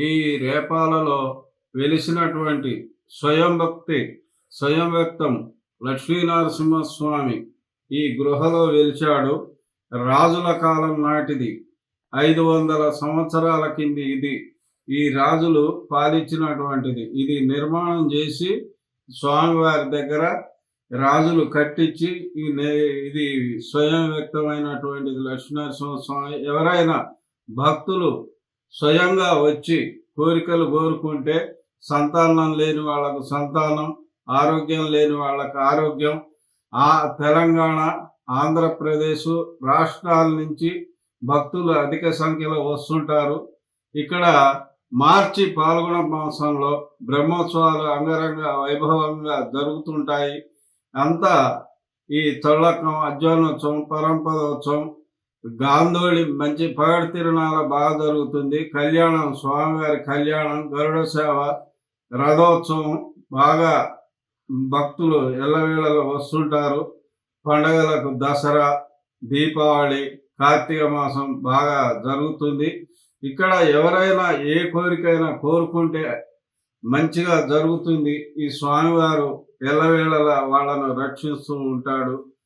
ఈ రేపాలలో వెలిసినటువంటి స్వయం భక్తి స్వయం వ్యక్తం లక్ష్మీనరసింహస్వామి ఈ గృహలో వెలిచాడు. రాజుల కాలం నాటిది. ఐదు వందల సంవత్సరాల కింది ఇది. ఈ రాజులు పాలించినటువంటిది ఇది నిర్మాణం చేసి స్వామివారి దగ్గర రాజులు కట్టించి నే- ఇది స్వయం వ్యక్తమైనటువంటిది లక్ష్మీనరసింహ స్వామి ఎవరైనా భక్తులు స్వయంగా వచ్చి కోరికలు కోరుకుంటే సంతానం లేని వాళ్ళకు సంతానం ఆరోగ్యం లేని వాళ్ళకు ఆరోగ్యం. ఆ తెలంగాణ ఆంధ్రప్రదేశ్ రాష్ట్రాల నుంచి భక్తులు అధిక సంఖ్యలో వస్తుంటారు. ఇక్కడ మార్చి పాల్గొన మాసంలో బ్రహ్మోత్సవాలు అంగరంగ వైభవంగా జరుగుతుంటాయి. అంతా ఈ తొళ్ళకం అజ్ఞానోత్సవం పరంపరోత్సవం గాంధోళి మంచి పగడి తిరునాళ బాగా జరుగుతుంది. కళ్యాణం స్వామివారి కళ్యాణం గరుడ సేవ రథోత్సవం బాగా భక్తులు ఎల్లవేళలో వస్తుంటారు. పండగలకు దసరా దీపావళి కార్తీక మాసం బాగా జరుగుతుంది. ఇక్కడ ఎవరైనా ఏ కోరికైనా కోరుకుంటే మంచిగా జరుగుతుంది. ఈ స్వామివారు ఎల్లవేళలా వాళ్ళను రక్షిస్తూ ఉంటాడు.